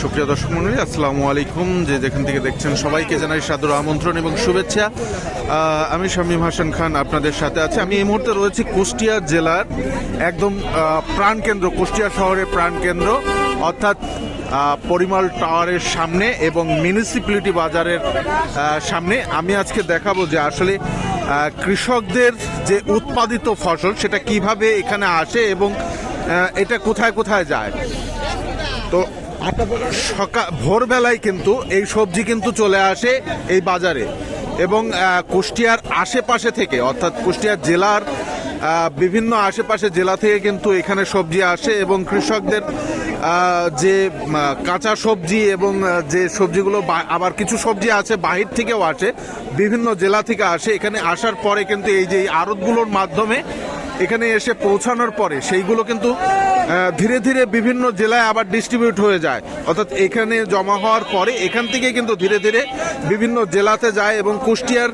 সুপ্রিয় দর্শক মন্ডলী আসসালামু আলাইকুম। যে যেখান থেকে দেখছেন সবাইকে জানাই সাদর আমন্ত্রণ এবং শুভেচ্ছা। আমি শামীম হাসান খান আপনাদের সাথে আছি। আমি এই মুহূর্তে রয়েছি কুষ্টিয়া জেলার একদম প্রাণকেন্দ্র কুষ্টিয়া শহরের প্রাণকেন্দ্র অর্থাৎ পরিমল টাওয়ারের সামনে এবং মিউনিসিপ্যালিটি বাজারের সামনে। আমি আজকে দেখাবো যে আসলে কৃষকদের যে উৎপাদিত ফসল, সেটা কীভাবে এখানে আসে এবং এটা কোথায় কোথায় যায়। তো সকাল ভোরবেলায় কিন্তু এই সবজি কিন্তু চলে আসে এই বাজারে। এবং কুষ্টিয়ার আশেপাশে থেকে, অর্থাৎ কুষ্টিয়ার জেলার বিভিন্ন আশেপাশে জেলা থেকে কিন্তু এখানে সবজি আসে এবং কৃষকদের যে কাঁচা সবজি এবং যে সবজিগুলো আবার কিছু সবজি আছে বাহির থেকেও আসে, বিভিন্ন জেলা থেকে আসে। এখানে আসার পরে কিন্তু এই যে আড়তগুলোর মাধ্যমে এখানে এসে পৌঁছানোর পরে সেইগুলো কিন্তু ধীরে ধীরে বিভিন্ন জেলায় আবার ডিস্ট্রিবিউট হয়ে যায়। অর্থাৎ এখানে জমা হওয়ার পরে এখান থেকে কিন্তু ধীরে ধীরে বিভিন্ন জেলাতে যায় এবং কুষ্টিয়ার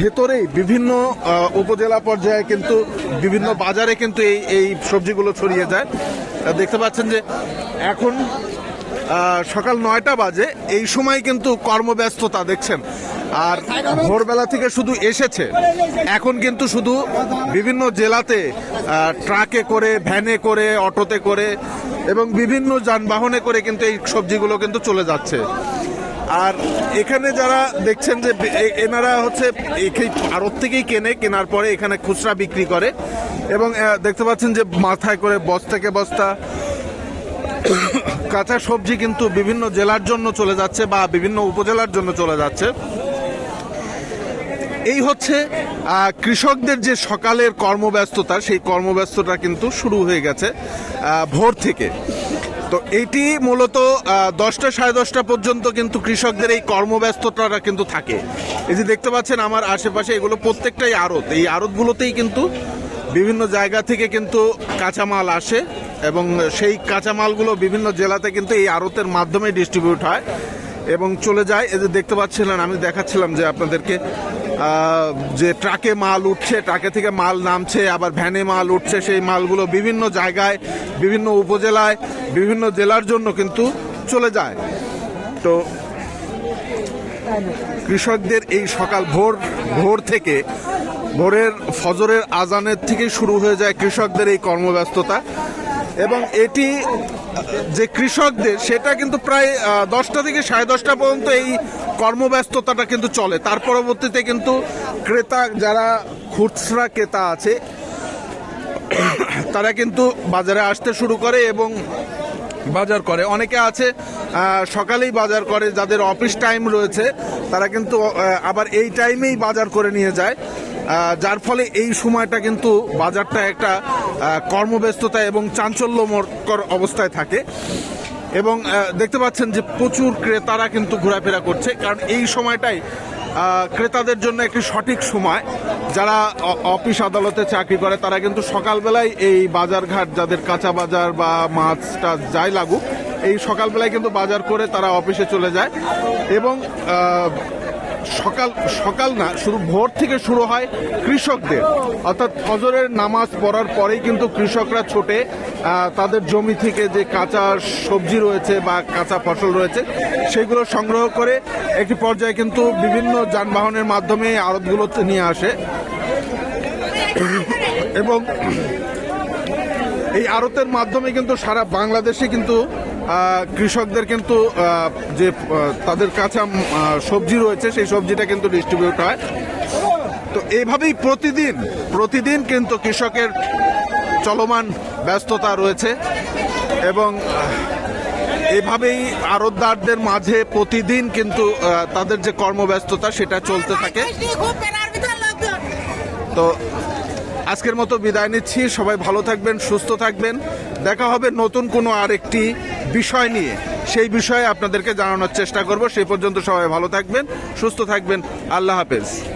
ভেতরেই বিভিন্ন উপজেলা পর্যায়ে কিন্তু বিভিন্ন বাজারে কিন্তু এই এই সবজিগুলো ছড়িয়ে যায়। দেখতে পাচ্ছেন যে এখন সকাল নয়টা বাজে। এই সময় কিন্তু কর্মব্যস্ততা দেখছেন। আর ভোরবেলা থেকে শুধু এসেছে। এখন কিন্তু শুধু বিভিন্ন জেলাতে ট্রাকে করে, ভ্যানে করে, অটোতে করে এবং বিভিন্ন যানবাহনে করে কিন্তু এই সবজিগুলো কিন্তু চলে যাচ্ছে। আর এখানে যারা দেখছেন যে এনারা হচ্ছে আড়ত থেকেই কেনে, কেনার পরে এখানে খুচরা বিক্রি করে এবং দেখতে পাচ্ছেন যে মাথায় করে বস্তাকে বস্তা কাঁচা সবজি কিন্তু বিভিন্ন জেলার জন্য চলে যাচ্ছে বা বিভিন্ন উপজেলার জন্য চলে যাচ্ছে। এই হচ্ছে কৃষকদের যে সকালের কর্মব্যস্ততা, সেই কর্মব্যস্ততা কিন্তু শুরু হয়ে গেছে ভোর থেকে। তো এটি মূলত দশটা সাড়ে দশটা পর্যন্ত কিন্তু কৃষকদের এই কর্মব্যস্ততাটা কিন্তু থাকে। এই যে দেখতে পাচ্ছেন, আমার আশেপাশে এগুলো প্রত্যেকটাই আড়ত। এই আড়তগুলোতেই কিন্তু বিভিন্ন জায়গা থেকে কিন্তু কাঁচামাল আসে। এবং সেই কাঁচামালগুলো বিভিন্ন জেলাতে কিন্তু এই আড়তের মাধ্যমে ডিস্ট্রিবিউট হয় এবং চলে যায়। এই যে দেখতে পাচ্ছিলেন, আমি দেখাচ্ছিলাম যে আপনাদেরকে যে ট্রাকে মাল উঠছে, ট্রাকে থেকে মাল নামছে, আবার ভ্যানে মাল উঠছে, সেই মালগুলো বিভিন্ন জায়গায়, বিভিন্ন উপজেলায়, বিভিন্ন জেলার জন্য কিন্তু চলে যায়। তো কৃষকদের এই সকাল ভোর ভোর থেকে, ভোরের ফজরের আজানের থেকে শুরু হয়ে যায় কৃষকদের এই কর্মব্যস্ততা। এবং এটি যে কৃষকদের, সেটা কিন্তু প্রায় দশটা থেকে সাড়ে দশটা পর্যন্ত এই কর্মব্যস্ততাটা কিন্তু চলে। তার পরবর্তীতে কিন্তু ক্রেতা যারা খুচরা ক্রেতা আছে, তারা কিন্তু বাজারে আসতে শুরু করে এবং বাজার করে। অনেকে আছে সকালেই বাজার করে, যাদের অফিস টাইম রয়েছে, তারা কিন্তু আবার এই টাইমেই বাজার করে নিয়ে যায়। যার ফলে এই সময়টা কিন্তু বাজারটা একটা কর্মব্যস্ততা এবং চাঞ্চল্যমকর অবস্থায় থাকে। এবং দেখতে পাচ্ছেন যে প্রচুর ক্রেতারা কিন্তু ঘোরাফেরা করছে, কারণ এই সময়টাই ক্রেতাদের জন্য একটি সঠিক সময়। যারা অফিস আদালতে চাকরি করে, তারা কিন্তু সকালবেলায় এই বাজারঘাট, যাদের কাঁচা বাজার বা মাছ টাছ যাই লাগুক, এই সকালবেলায় কিন্তু বাজার করে তারা অফিসে চলে যায়। এবং সকাল সকাল না, শুরু, ভোর থেকে শুরু হয় কৃষকদের। অর্থাৎ ফজরের নামাজ পড়ার পরেই কিন্তু কৃষকরা ছোটে তাদের জমি থেকে যে কাঁচা সবজি রয়েছে বা কাঁচা ফসল রয়েছে, সেগুলো সংগ্রহ করে একটি পর্যায়ে কিন্তু বিভিন্ন যানবাহনের মাধ্যমে আড়তগুলোতে নিয়ে আসে। এবং এই আড়তের মাধ্যমে কিন্তু সারা বাংলাদেশে কিন্তু কৃষকদের কিন্তু যে তাদের উম, সবজি রয়েছে সেই সবজিটা কিন্তু ডিস্ট্রিবিউট হয়। তো এইভাবেই প্রতিদিন প্রতিদিন কিন্তু কৃষকের চলমান ব্যস্ততা রয়েছে এবং এভাবেই আড়তদারদের মাঝে প্রতিদিন কিন্তু তাদের যে কর্মব্যস্ততা সেটা চলতে থাকে। তো আজকের মতো বিদায় নিচ্ছি। সবাই ভালো থাকবেন সুস্থ থাকবেন। দেখা হবে নতুন কোনো আরেকটি বিষয় নিয়ে। সেই বিষয়ে আপনাদেরকে জানানোর চেষ্টা করব। সেই পর্যন্ত সবাই ভালো থাকবেন, সুস্থ থাকবেন। আল্লাহ হাফেজ।